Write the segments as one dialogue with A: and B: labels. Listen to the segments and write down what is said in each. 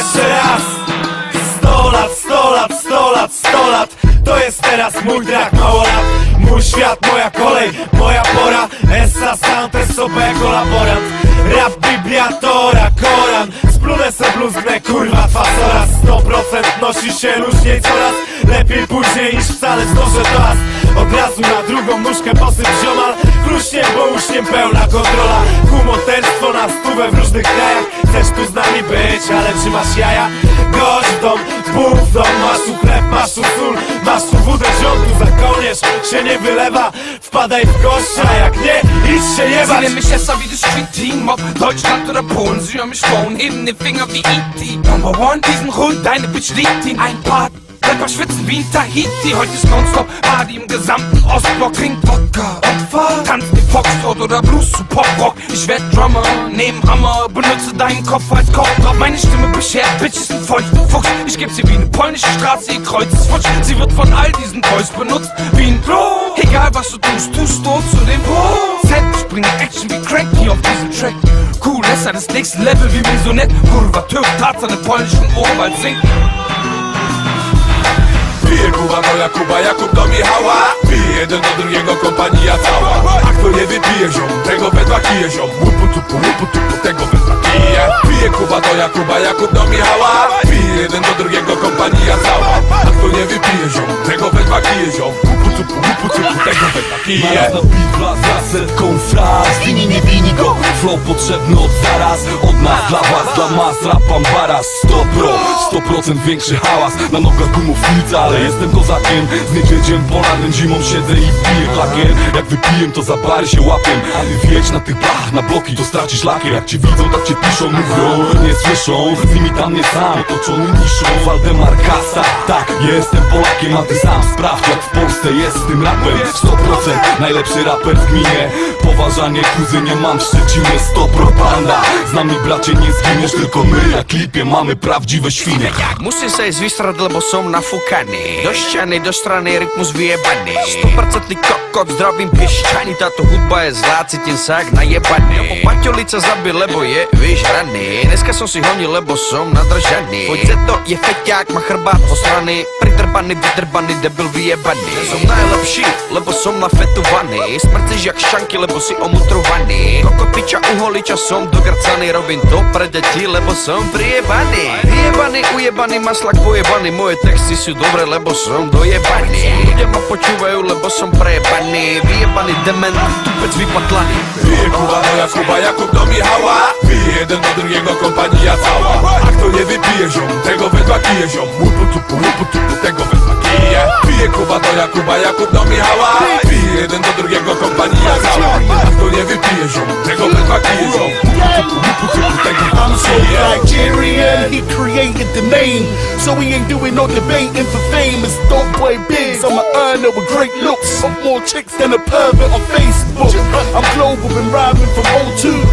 A: jeszcze raz. 100 lat, 100 lat, 100 lat, 100 lat. To jest teraz mój track, mało lat. Mój świat, moja kolej, moja pora. Essa Sound, SOB, kolaborant Rap, Biblia, Tora, Koran. Splunę se bluzgnę, kurwa, fasora 100% nosi się luźniej coraz Lepiej później niż wcale zdążę do nas Od razu na drugą nóżkę posyp ziomal. Kruśnie, bo uśniem pełna kontrola. Kumoterstwo na stówę w różnych krajach Chcesz tu z nami być, ale czy masz jaja? Gość w dom, bóg w dom Masz tu chleb, masz tu sól Masz tu wódę ziątu za kołnierz Się nie wylewa, wpadaj w gościa Jak nie, idź się jebać
B: nennen mich jetzt wie das Street-Team Ob Deutschland oder Polen, sie den Finger wie E.T. Number one, diesen Hund, deine Bitch liegt ihn Ein Part, Rapper schwitzen wie ein Tahiti. Heute ist nonstop Party im gesamten Ostblock. Trinkt Wodka, Opfer. Tanzt den Foxtrot oder Blues zu Poprock Ich werd Drummer, nehm Hammer. Benutze deinen Kopf als Kopfdrauf Meine Stimme beschert, Bitches sind feucht Fuchs, ich geb sie wie eine polnische Straße Ihr Kreuz ist futsch, sie wird von all diesen Boys benutzt Wie ein Klo Egal was du tust, tust du zu dem Pro Set, ich bringe Action wie Cranky auf diesen Track. Cool, Lesser das nächste Level wie Maisonette. Kurva, Türk, Tarzan im polnischen Urwald singt
C: Pije Kuba, moja Kuba, Jakub do Michała. Pije jeden do drugiego kompania cała. A kto nie wypije ziom, tego wędła kije ziom. Łupu tupu, łupu tupu, tego wędła kije. Pije Kuba do Jakuba, Jakub do Michała. Pije jeden do drugiego kompania cała. A kto nie wypije ziom, tego wędła kije ziom Łupu tupu, łupu tupu, tego kije
D: Naraz na beat wraz za setką fraz. Wini nie wini go, flow potrzebny od zaraz Od nas dla was, dla mas, rapam baras 100 pro, 100% większy hałas. Na nogach gumownica, ale jestem kozakiem. Z niedźwiedziem polarnym zimą siedzę i piję klakier. Jak wypiję to za bary się łapię. A ty wieć na tych blach, na bloki to stracisz lakier. Jak cię widzą, tak cię piszą, mówią, nie słyszą. Z nimi tam nie sam, otoczony niszą. Waldemar Kasa, tak, jestem Polakiem A ty sam sprawdź jak w Polsce jestem, jestem rapem. 100% najlepszy raper w gminie Poważanie kuzynie mam w Szczecinie 100 propanda Z nami bracie nie zginiesz, tylko my. Na klipie mamy prawdziwe świnie
E: Muszę se zwistrad, lebo som nafukany Do ściany, do strany, rytmus wyjebany 100% kokot, zdrowim pieściani Ta to hudba je zlá, cítím se jak najebany Nebo paťolice lebo je wyżrany Dneska są si honi, lebo som nadržaný. Pojď to je feťák, ma chrbát po strany Vytrbaný, vydrbaný, debil vyjebaný. Jsem nejlepší, lebo som vany Smrcíš jak šanky, lebo si omutrovaný. Koko piča uholiča som dogrcaný Robím to pre deti, lebo som vyjebany Vyjebany, ujebany, maslak pojebany Moje texty sú dobré, lebo som dojebaný. Ľudia ma počúvajú, lebo som prejebany Vyjebany demen, tupec vypatlaný
C: Vyjekuvaný Jakuba, no Jakub no do Michała Vyje jeden do druhého, kompania cała. A kto nie vypije, ziom, kije ziom Łupu tupu, łupu tupu, tego wędła kije Pije Kuba do Jakuba, Jakub do Michała Pije jeden do drugiego kompania cała A kto nie wypije ziom, tego wędła kije ziom Łupu tupu, łupu tupu, tego
F: I'm so Nigerian, he created the name. So we ain't doing no debating for fame. It's dope boy bigs. I'm an earner with great looks. Got more chicks than a pervert on Facebook. I'm global, been rhyming from 02.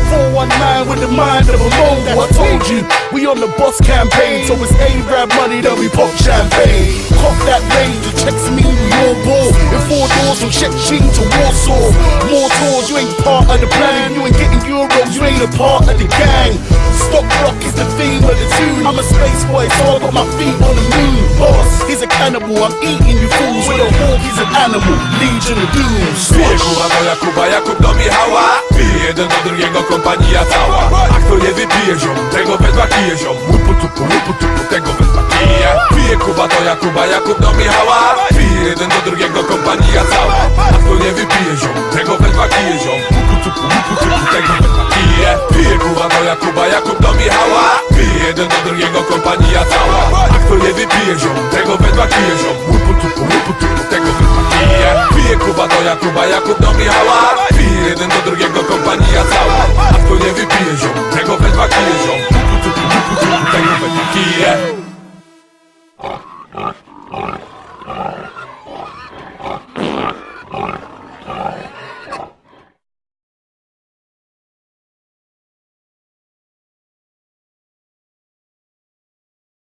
F: 419 with the mind of a mogul. I told you, we on the boss campaign. So it's A-Rap money that we pop champagne. Cop that range, the checks mean your ball. In four doors from Shechin to Warsaw. More tours, you ain't part of the plan. You ain't getting euros, you ain't a part of the gang. Stock rock is the theme of the tune. I'm a space boy, so I got my feet on the moon. Boss, he's a cannibal, I'm eating you fools. With a hawk, he's an animal. Legion of doom.
C: Kuba do Jakuba, Jakub do Michała. Pije jeden do drugiego kompania cała. A kto nie wypije ziom, tego wędła kije ziom. Łupu tupu, łupu tupu, tego wędła kije. Pije Kuba do Jakuba, Jakub do Michała. Pije jeden do drugiego kompania cała. A kto nie wypije ziom, tego wędła kije ziom. Łupu tupu, łupu tupu, tego wędła kije. Pije Kuba do Jakuba, jeden do drugiego kompania cała. A kto nie wypije ziom, tego we dwa kije ziom. Łupu tupu, łupu tupu, tego we dwa kije. Pije Kuba do Jakuba, Jakub do Michała Pije jeden do drugiego kompania cała. A kto nie wypije